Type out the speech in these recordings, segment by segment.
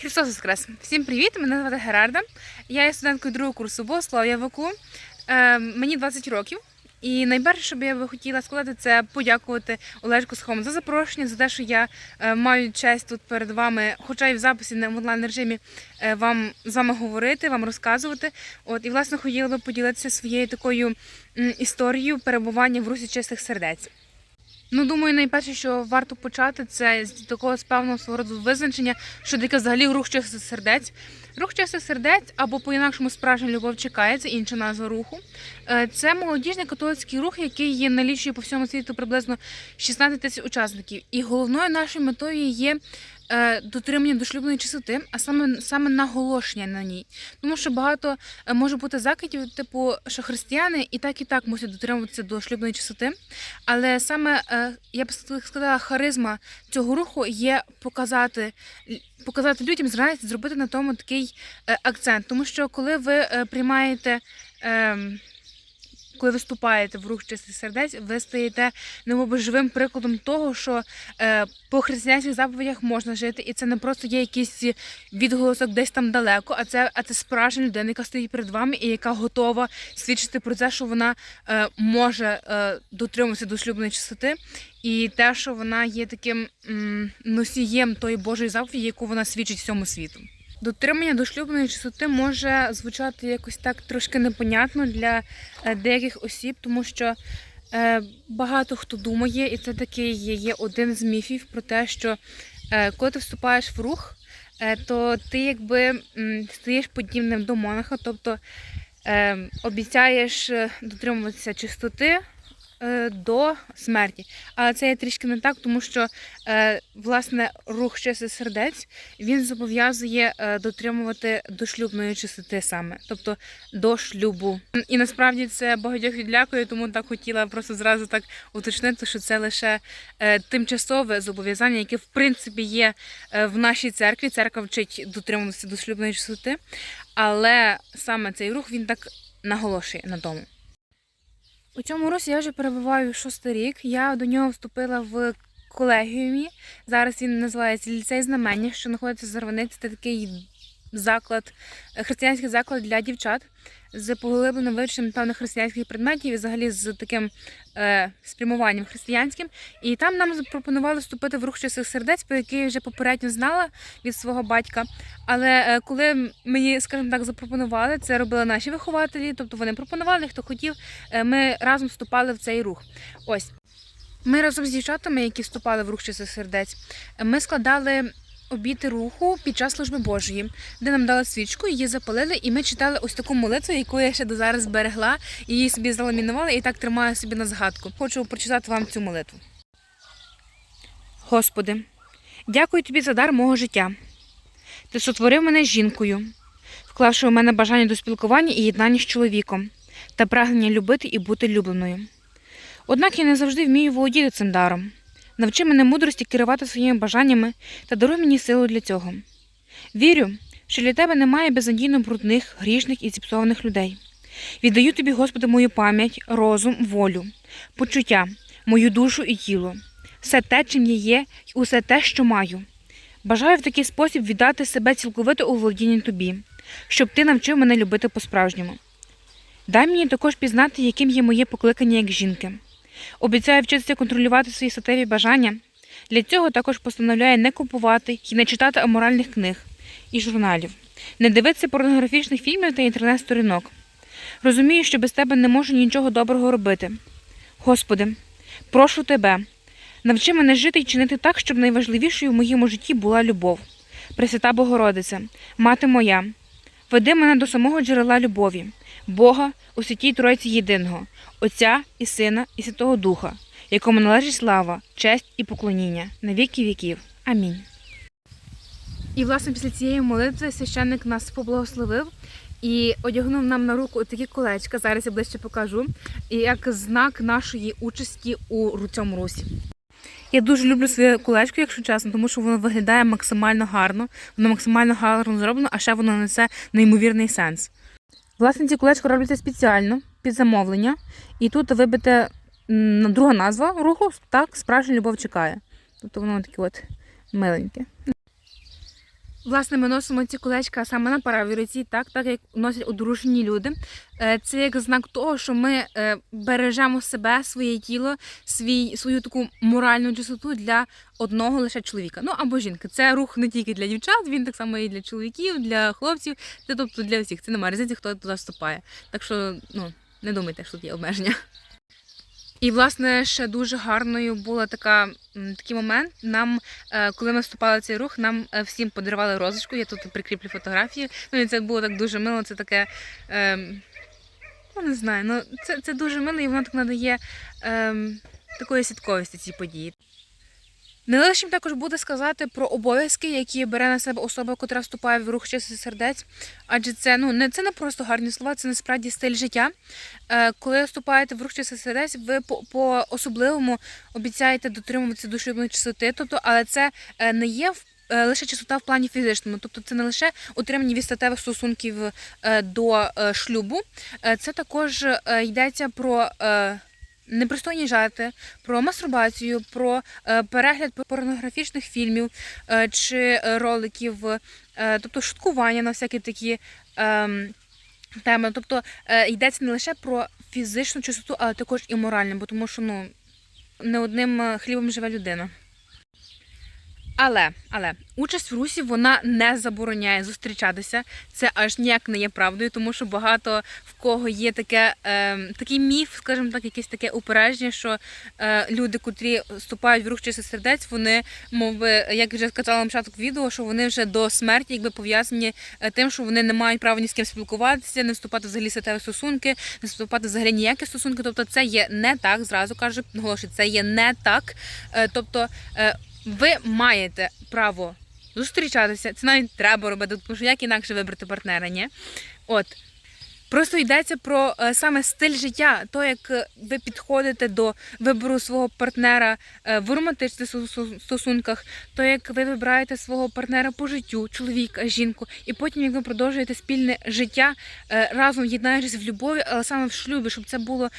Христос Воскрес! Всім привіт! Мене звати Герарда. Я є студенткою другого курсу богослов'я ВКУ. Е, мені 20 років. І найперше, що б я би хотіла сказати, це подякувати Олежку Схому за запрошення, за те, що я е, маю честь тут перед вами, хоча й в записі не в онлайн режимі, е, вам з вами говорити, вам розказувати. От і власне хотіла би поділитися своєю такою м, історією перебування в русі чистих сердець. Ну, думаю, найперше, що варто почати, це з такого з певного свого роду визначення, що таке взагалі рух чистих сердець. Рух чистих сердець або по-інакшому справжня любов чекає, це інша назва руху. Е, Це молодіжний католицький рух, який є налічує по всьому світу приблизно 16 тисяч учасників. І головною нашою метою є дотримання дошлюбної чистоти, а саме саме наголошення на ній. Тому що багато е, може бути закидів, типу, що християни і так і так мусять дотримуватися до шлюбної чистоти. Але саме е, я б сказала, харизма цього руху є показати, показати людям зранці, зробити на тому такий е, акцент. Тому що коли ви е, приймаєте. Коли ви вступаєте в рух чистих сердець, ви стаєте немоби живим прикладом того, що е, по християнських заповідях можна жити, і це не просто є якийсь відголосок десь там далеко, а це, а це справжня людина, яка стоїть перед вами і яка готова свідчити про те, що вона е, може е, дотримуватися до шлюбної чистоти, і те, що вона є таким м, носієм тої Божої заповіді, яку вона свідчить всьому світу. Дотримання до шлюбної чистоти може звучати якось так трошки непонятно для е, деяких осіб, тому що е, багато хто думає, і це такий є, один з міфів про те, що е, коли ти вступаєш в рух, то ти якби стаєш подібним до монаха, тобто е, обіцяєш дотримуватися чистоти. Е, До смерті, але це є трішки не так, тому що е, власне рух чистих сердець він зобов'язує е, дотримувати дошлюбної чистоти саме, тобто до шлюбу. І насправді це багатьох відлякує, тому так хотіла просто зразу так уточнити, що це лише тимчасове зобов'язання, яке в принципі є в нашій церкві. Церква вчить дотримуватися дошлюбної чистоти, але саме цей рух він так наголошує на тому. У цьому русі я вже перебуваю шостий рік. Я до нього вступила в колегіумі. Зараз він називається ліцей знамення, що знаходиться в Зарваниці. Це такий заклад, е, християнський заклад для дівчат з поглибленим вивченням певних християнських предметів і взагалі з таким е, спрямуванням християнським. І там нам запропонували вступити в рух чистих сердець, про який я вже попередньо знала від свого батька. Але е, коли мені, скажімо так, запропонували, це робили наші вихователі, тобто вони пропонували, хто хотів, е, ми разом вступали в цей рух. Ось. Ми разом з дівчатами, які вступали в рух чистих сердець, ми складали обіти руху під час служби Божої, де нам дали свічку, її запалили, і ми читали ось таку молитву, яку я ще до зараз зберегла, її собі заламінувала і так тримаю собі на згадку. Хочу прочитати вам цю молитву. Господи, дякую тобі за дар мого життя. Ти сотворив мене жінкою, вклавши у мене бажання до спілкування і єднання з чоловіком та прагнення любити і бути любленою. Однак я не завжди вмію володіти цим даром. Навчи мене мудрості керувати своїми бажаннями та даруй мені силу для цього. Вірю, що для тебе немає безнадійно брудних, грішних і зіпсованих людей. Віддаю тобі, Господи, мою пам'ять, розум, волю, почуття, мою душу і тіло, все те, чим я є, і усе те, що маю. Бажаю в такий спосіб віддати себе цілковито у володіння тобі, щоб ти навчив мене любити по-справжньому. Дай мені також пізнати, яким є моє покликання як жінки. Обіцяю вчитися контролювати свої статеві бажання. Для цього також постановляє не купувати і не читати аморальних книг і журналів, не дивитися порнографічних фільмів та інтернет-сторінок. Розумію, що без тебе не можу нічого доброго робити. Господи, прошу тебе, навчи мене жити і чинити так, щоб найважливішою в моєму житті була любов. Пресвята Богородиця, мати моя, веди мене до самого джерела любові, Бога у святій Тройці єдиного, Отця і Сина, і Святого Духа, якому належить слава, честь і поклоніння на віки віків. Амінь. І, власне, після цієї молитви священник нас поблагословив і одягнув нам на руку такі колечка. Зараз я ближче покажу, як знак нашої участі у цьому русі. Я дуже люблю своє колечко, якщо чесно, тому що воно виглядає максимально гарно, воно максимально гарно зроблено, а ще воно несе неймовірний сенс. Власне, ці колечко робляться спеціально під замовлення, і тут вибите друга назва руху, так, справжня любов чекає. Тобто воно таке от миленьке. Власне, ми носимо ці колечка саме на правій руці, так, так як носять одружені люди. Е, Це як знак того, що ми е, бережемо себе, своє тіло, свій, свою таку моральну чистоту для одного лише чоловіка. Ну або жінки. Це рух не тільки для дівчат, він так само і для чоловіків, для хлопців, це тобто для всіх. Це немає різниці, хто туди вступає. Так що ну, не думайте, що тут є обмеження. І, власне, ще дуже гарною була така, такий момент. Нам, е, коли ми вступали в цей рух, нам е, всім подарували розочку. Я тут прикріплю фотографії. Ну і це було так дуже мило. Це таке. Е, ну, не знаю, ну це, це дуже мило, і воно так надає е, такої святковості цій події. Не лишнім також буде сказати про обов'язки, які бере на себе особа, яка вступає в рух чистих сердець. Адже це ну не це не просто гарні слова, це насправді стиль життя. Е, коли вступаєте в рух чистих сердець, ви по, особливому обіцяєте дотримуватися душевної чистоти. Тобто, але це е, не є в- е, лише чистота в плані фізичному, тобто це не лише утримання від статевих стосунків е, до шлюбу, це також йдеться про. Непристойні жарти, про мастурбацію, про е, перегляд порнографічних фільмів е, чи роликів, е, тобто шуткування на всякі такі ем, теми. Тобто йдеться не лише про фізичну чистоту, але також і моральну, бо тому що ну, не одним хлібом живе людина. Але, але участь в русі вона не забороняє зустрічатися. Це аж ніяк не є правдою, тому що багато в кого є таке, е, такий міф, скажімо так, якесь таке упередження, що е, люди, котрі вступають в рух чистих сердець, вони, мов як вже сказала на початку відео, що вони вже до смерті якби пов'язані е, тим, що вони не мають права ні з ким спілкуватися, не вступати взагалі в статеві стосунки, не вступати взагалі ніякі стосунки. Тобто це є не так, зразу кажу, наголошую, це є не так. Е, тобто е, ви маєте право зустрічатися. Це навіть треба робити, тому що як інакше вибрати партнера, ні? От. Просто йдеться про е, саме стиль життя, то як е, ви підходите до вибору свого партнера е, в романтичних су- су- стосунках, то як ви вибираєте свого партнера по життю, чоловіка, жінку, і потім як ви продовжуєте спільне життя разом єднаючись в любові, але саме в шлюбі, щоб це було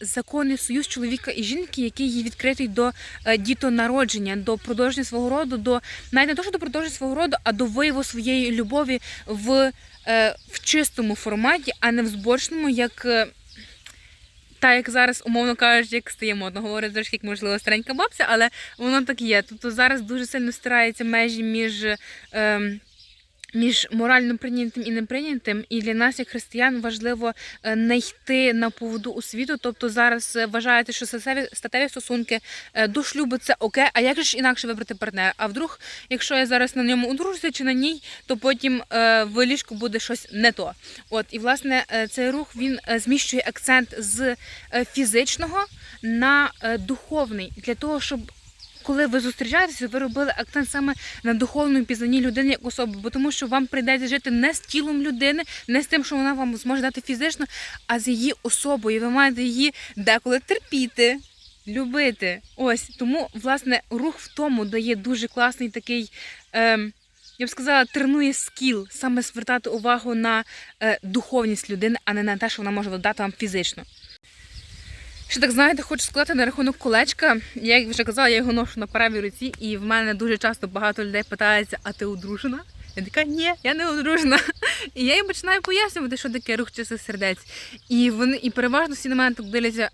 законний союз чоловіка і жінки, який є відкритий до дітонародження, до продовження свого роду, до навіть не то, що до продовження свого роду, а до вияву своєї любові в, в чистому форматі, а не в зборчному, як. е, та як зараз, умовно кажучи, як стає модно, говорить трошки, як можливо старенька бабця, але воно так є. Тобто зараз дуже сильно стирається межі між. ем, між морально прийнятим і неприйнятим, і для нас, як християн, важливо не йти на поводу у світу. Тобто зараз е, вважаєте, що статеві, стосунки е, до шлюбу це окей, а як же ж інакше вибрати партнера? А вдруг, якщо я зараз на ньому одружуся чи на ній, то потім е, в ліжку буде щось не то. От і власне цей рух він зміщує акцент з фізичного на духовний для того, щоб. Коли ви зустрічаєтеся, ви робили акцент саме на духовному пізнанні людини як особи, бо тому що вам прийдеться жити не з тілом людини, не з тим, що вона вам зможе дати фізично, а з її особою. Ви маєте її деколи терпіти, любити. Ось тому, власне, рух в тому дає дуже класний такий. Ем, я б сказала, тренує скіл саме звертати увагу на е, духовність людини, а не на те, що вона може дати вам фізично. Що так знаєте, хочу сказати на рахунок колечка. Я як вже казала, я його ношу на правій руці, і в мене дуже часто багато людей питаються, а ти одружена? Я така, ні, я не одружена. І я їм починаю пояснювати, що таке рух чистих сердець. І вони і переважно всі на мене так дивляться.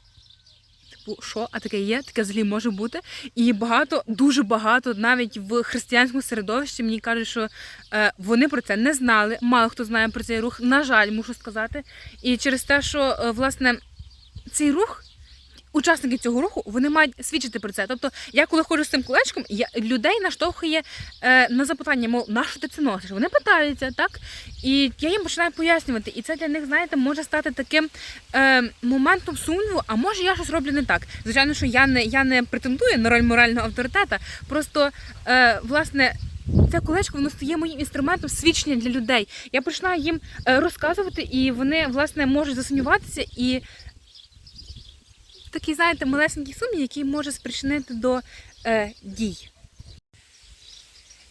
Типу, що, а таке є, таке взагалі може бути. І багато, дуже багато, навіть в християнському середовищі мені кажуть, що е, вони про це не знали. Мало хто знає про цей рух. На жаль, мушу сказати. І через те, що е, власне цей рух. Учасники цього руху вони мають свідчити про це. Тобто, я коли ходжу з цим колечком, я людей наштовхує е, на запитання, мов, на що ти це носиш? Вони питаються, так? І я їм починаю пояснювати. І це для них, знаєте, може стати таким е, моментом сумніву, а може я щось роблю не так. Звичайно, що я не, я не претендую на роль морального авторитета. Просто, е, власне. Це колечко воно стає моїм інструментом свідчення для людей. Я починаю їм е, розказувати, і вони власне можуть засумніватися і такий, знаєте, малесенький сумнів, який може спричинити до е, дій.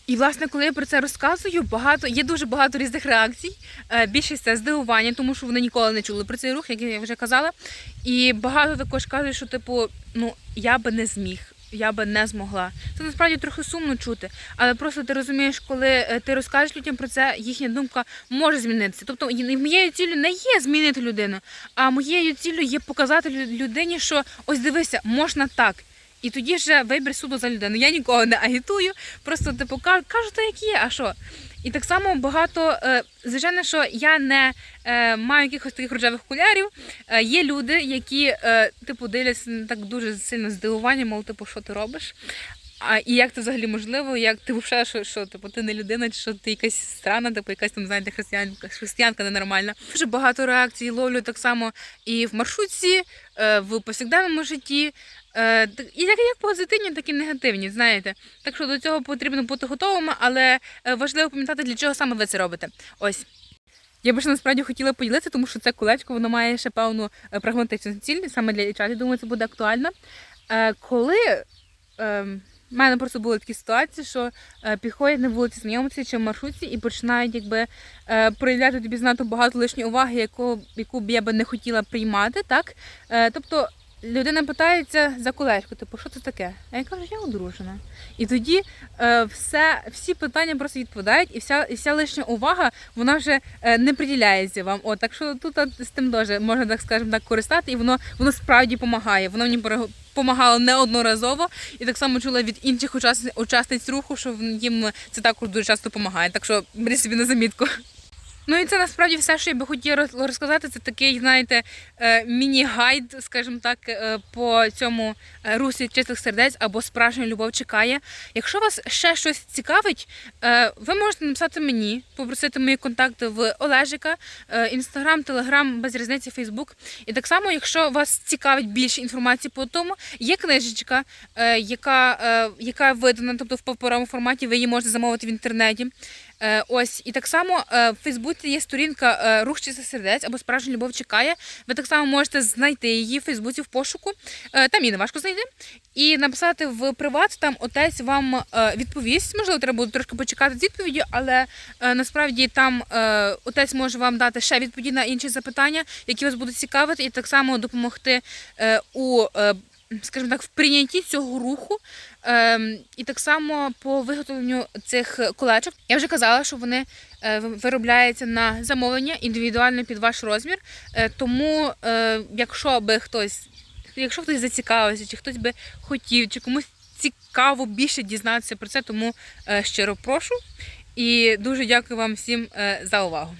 І, власне, коли я про це розказую, багато є дуже багато різних реакцій. Е, більшість це здивування, тому що вони ніколи не чули про цей рух, як я вже казала. І багато також кажуть, що типу, ну я би не зміг. Я би не змогла. Це насправді трохи сумно чути, але просто ти розумієш, коли е, ти розкажеш людям про це, їхня думка може змінитися. Тобто моєю ціллю не є змінити людину, а моєю ціллю є показати лю- людині, що ось дивися, можна так. І тоді вже вибір суду за людину. Я нікого не агітую, просто типу кажу, кажу, то як є, а що? І так само багато, е, звичайно, що я не е, маю якихось таких рожевих окулярів. Е, є люди, які типу дивляться так дуже сильно здивування, мов, типу, що ти робиш. А і як це взагалі можливо? Як ти взагалі, що, що типу, ти не людина, що ти якась странна, типу якась там, знаєте, християнка, християнка ненормальна. Дуже багато реакцій ловлю так само і в маршрутці, в повсякденному житті. Е, як, як позитивні, так і негативні, знаєте. Так що до цього потрібно бути готовими, але е, важливо пам'ятати, для чого саме ви це робите. Ось. Я би ще насправді хотіла поділитися, тому що це колечко воно має ще певну е, прагматичну ціль саме для дівчат. Я думаю, це буде актуально. Коли е, в мене просто були такі ситуації, що підходять на вулиці знайомці чи в маршрутці і починають якби проявляти тобі знато багато лишньої уваги, яку, яку б я би не хотіла приймати. Так? Тобто людина питається за колечко, типу, що це таке? А я кажу, я одружена. І тоді е, все, всі питання просто відповідають, і вся, і вся лишня увага вона вже е, не приділяється вам. От, так що тут от, з тим теж можна так скажемо так користати, і воно, воно справді допомагає. Воно мені допомагало неодноразово, і так само чула від інших учасниць, учасниць руху, що їм це також дуже часто допомагає. Так що беріть собі на замітку. Ну і це насправді все, що я би хотіла розказати. Це такий, знаєте, е, міні-гайд, скажімо так, е, по цьому е, русі чистих сердець або справжня любов чекає. Якщо вас ще щось цікавить, ви можете написати мені, попросити мої контакти в Олежика, інстаграм, телеграм, без різниці, Фейсбук. І так само, якщо вас цікавить більше інформації по тому, є книжечка, яка, яка видана, тобто в паперовому форматі, ви її можете замовити в інтернеті. Е, Ось і так само е, в Фейсбуці є сторінка е, Рух чистих сердець або справжня любов чекає. Ви так само можете знайти її в Фейсбуці в пошуку. Там її не важко знайти. І написати в приват, там отець вам відповість. Можливо, треба буде трошки почекати з відповіддю, але насправді там отець може вам дати ще відповіді на інші запитання, які вас будуть цікавити, і так само допомогти у. Скажімо так, в прийнятті цього руху, Ем, і так само по виготовленню цих колечок. Я вже казала, що вони е, виробляються на замовлення індивідуально під ваш розмір. Е, тому, е, якщо би хтось, якщо хтось зацікавився, чи хтось би хотів, чи комусь цікаво більше дізнатися про це, тому щиро прошу. І дуже дякую вам всім за увагу.